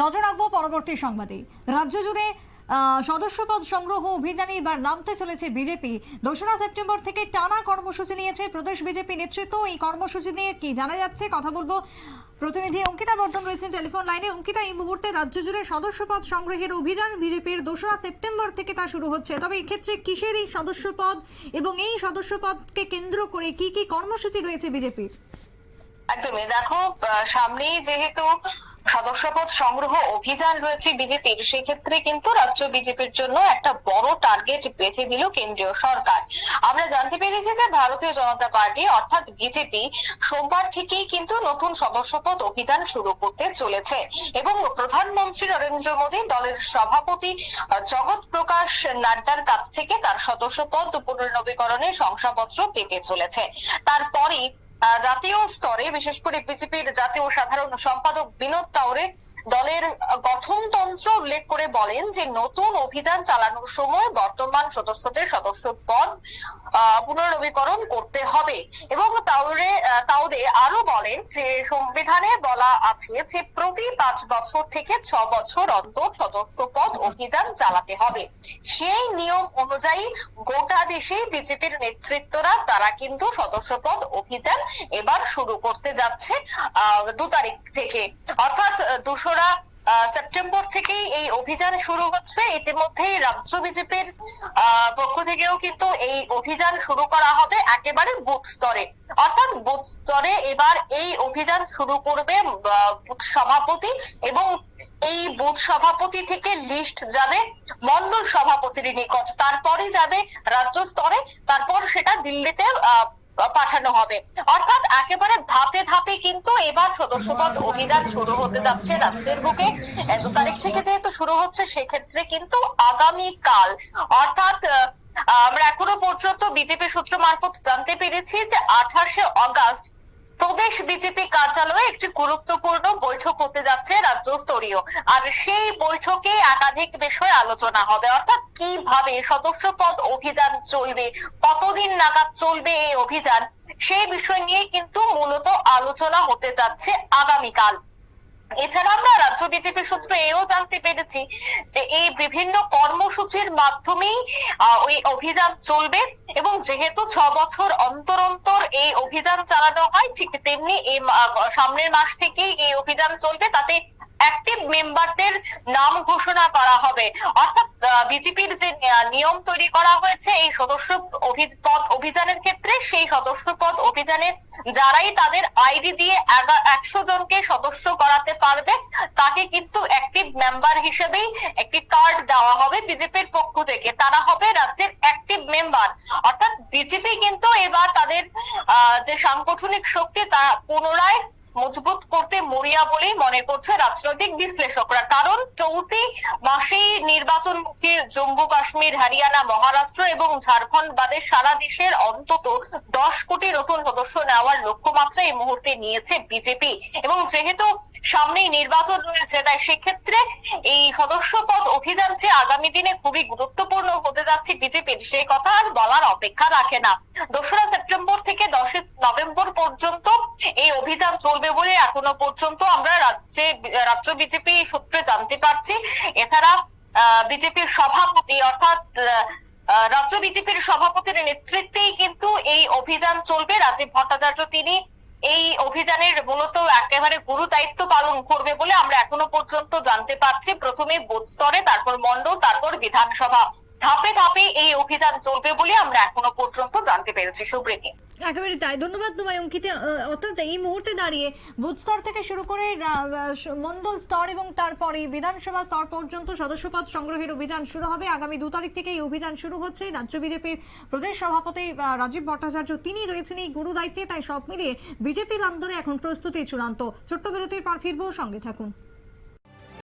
নজর রাখব পরবর্তী সংবাদে। রাজ্য জুড়ে সদস্যপদ সংগ্রহ অভিযানে এবার নামতে চলেছে বিজেপি। দোসরা সেপ্টেম্বর থেকে টানা কর্মসূচি নিয়েছে প্রদেশ বিজেপি নেতৃত্ব। এই কর্মসূচি নিয়ে কি জানা যাচ্ছে কথা বলব। প্রতিনিধি অঙ্কিতা বর্ধন রয়েছেন টেলিফোন লাইনে। অঙ্কিতা, এই মুহূর্তে রাজ্য জুড়ে সদস্যপদ সংগ্রহের অভিযান বিজেপির দোসরা সেপ্টেম্বর থেকে তা শুরু হচ্ছে। তবে এক্ষেত্রে কিসের এই সদস্যপদ এবং এই সদস্যপদকে কেন্দ্র করে কি কি কর্মসূচি রয়েছে বিজেপির? একদমই। দেখো সামনেই যেহেতু সদস্যপদ সংগ্রহ অভিযান রয়েছে বিজেপির। সেক্ষেত্রে কিন্তু রাজ্য বিজেপির জন্য একটা বড় টার্গেট বেঁধে দিল কেন্দ্রীয় সরকার। আমরা জানতে পেরেছি যে ভারতীয় জনতা পার্টি অর্থাৎ বিজেপি সোমবার থেকেই কিন্তু নতুন সদস্যপদ অভিযান শুরু করতে চলেছে এবং প্রধানমন্ত্রী নরেন্দ্র মোদী দলের সভাপতি জগৎ প্রকাশ নাড্ডার কাছ থেকে তার সদস্যপদ পুনর্নবীকরণের শংসাপত্র পেতে চলেছে। তারপরেই জাতীয় স্তরে বিশেষ করে বিজেপির জাতীয় সাধারণ সম্পাদক বিনোদ তাওরে দলের গঠনতন্ত্র উল্লেখ করে বলেন যে নতুন অভিযান চালানোর সময় বর্তমান সদস্যদের সদস্য পদ পুনর্নবীকরণ করতে হবে। এবং তাওরে তাওদে আরও বলেন যে সংবিধানে বলা আছে যে প্রতি পাঁচ বছর থেকে ছ বছর অন্তর সদস্য পদ অভিযান চালাতে হবে। সেই নিয়ম অনুযায়ী গোটা দেশে বিজেপির নেতৃত্বরা তারা কিন্তু সদস্যপদ অভিযান এবার শুরু করতে যাচ্ছে দু তারিখ থেকে। অর্থাৎ আহ, দোসরা সেপ্টেম্বর থেকেই এই অভিযান শুরু হচ্ছে। ইতিমধ্যেই রাজ্য বিজেপির পক্ষ থেকেও কিন্তু এই অভিযান শুরু করা হবে একেবারে বুথ স্তরে। অর্থাৎ বুথ স্তরে এবার এই অভিযান শুরু করবে বুথ সভাপতি এবং এই বুথ সভাপতি থেকে লিস্ট যাবে মন্ডল সভাপতির নিকট। তারপরে যাবে রাজ্য স্তরে, তারপর সেটা দিল্লিতে পাঠানো হবে। অর্থাৎ একেবারে ধাপে ধাপে কিন্তু এবার সদস্যপদ অভিযান শুরু হতে যাচ্ছে রাজ্যের বুকে। এত তারিখ থেকে যেহেতু শুরু হচ্ছে, সেক্ষেত্রে কিন্তু আগামী কাল অর্থাৎ আমরা এখনও পর্যন্ত বিজেপি সূত্র মারফত জানতে পেরেছি যে আঠাশে অগাস্ট প্রদেশ বিজেপি কার্যালয়ে একটি গুরুত্বপূর্ণ বৈঠক হতে যাচ্ছে রাজ্য স্তরীয় আর সেই বৈঠকে একাধিক বিষয়ে আলোচনা হবে। অর্থাৎ কীভাবে সদস্য পদ অভিযান চলবে, কতদিন নাগাদ চলবে এই অভিযান, সেই বিষয় নিয়ে কিন্তু মূলত আলোচনা হতে যাচ্ছে আগামীকাল। এছাড়া আমরা রাজ্য বিজেপি সূত্র এও জানতে পেরেছি যে এই বিভিন্ন কর্মসূচির মাধ্যমেই ওই অভিযান চলবে এবং যেহেতু ছ বছর অন্তর অন্তর এই অভিযান চালানো হয়, ঠিক তেমনি এই সামনের মাস থেকেই এই অভিযান চলবে, তাতে অ্যাক্টিভ মেম্বারদের নাম ঘোষণা করা হবে। অর্থাৎ বিজেপির যে নিয়ম তৈরি করা হয়েছে, এই সদস্য পদ অভিযানের ক্ষেত্রে সেই সদস্য পদ অভিযানে যারাই তাদের আইডি দিয়ে একশো জনকে সদস্য করাতে পারবে, তাকে কিন্তু অ্যাক্টিভ মেম্বার হিসেবেই একটি কার্ড দেওয়া হবে বিজেপির পক্ষ থেকে। তারা হবে রাজ্যের অ্যাক্টিভ মেম্বার অর্থাৎ বিজেপি কিন্তু এবার তাদের যে সাংগঠনিক শক্তি, তা পুনরায় মজবুত করতে মরিয়া বলেই মনে করছে রাজনৈতিক বিশ্লেষকরা। কারণ চলতি মাসেই নির্বাচনমুখী জম্মু কাশ্মীর, হরিয়ানা, মহারাষ্ট্র এবং ঝাড়খণ্ড বাদে সারা দেশের অন্তত দশ কোটি নতুন সদস্য নেওয়ার লক্ষ্যমাত্রা এই মুহূর্তে নিয়েছে বিজেপি। এবং যেহেতু সামনেই নির্বাচন রয়েছে, তাই সেক্ষেত্রে এই সদস্য পদ অভিযান যে আগামী দিনে খুবই গুরুত্বপূর্ণ হতে যাচ্ছে বিজেপির সেই কথা আর বলার অপেক্ষা রাখে না। দোসরা সেপ্টেম্বর থেকে দশই নভেম্বর চলবে বলে এখনও পর্যন্ত আমরা রাজ্যে, রাজ্য বিজেপি সূত্রে জানতে পারছি। এছাড়া বিজেপির সভাপতি অর্থাৎ রাজ্য বিজেপির সভাপতির নেতৃত্বেই কিন্তু এই অভিযান চলবে। রাজীব ভট্টাচার্য তিনি এই অভিযানের মূলত একেবারে গুরু দায়িত্ব পালন করবে বলে আমরা এখনও পর্যন্ত জানতে পারছি। প্রথমে বুথ স্তরে, তারপর মন্ডল তারপর বিধানসভা। ধাপে ধাপে এই অভিযান চলবে বলে আমরা এখনও পর্যন্ত জানতে পেরেছি। সুপ্রীতি একেবারে তাই। ধন্যবাদ তোমায়, অঙ্কিতা। অর্থাৎ এই মুহূর্তে দাঁড়িয়ে বুথ স্তর থেকে শুরু করে মণ্ডল স্তর এবং তারপরে বিধানসভা স্তর পর্যন্ত সদস্যপদ সংগ্রহের অভিযান শুরু হবে। আগামী দু তারিখ থেকে এই অভিযান শুরু হচ্ছে। রাজ্য বিজেপির প্রদেশ সভাপতি রাজীব ভট্টাচার্য তিনি রয়েছেন এই গুরু দায়িত্বে। তাই সব মিলিয়ে বিজেপির আন্দোলনে এখন প্রস্তুতি চূড়ান্ত। ছোট্ট বিরতির পর ফিরবো, সঙ্গে থাকুন।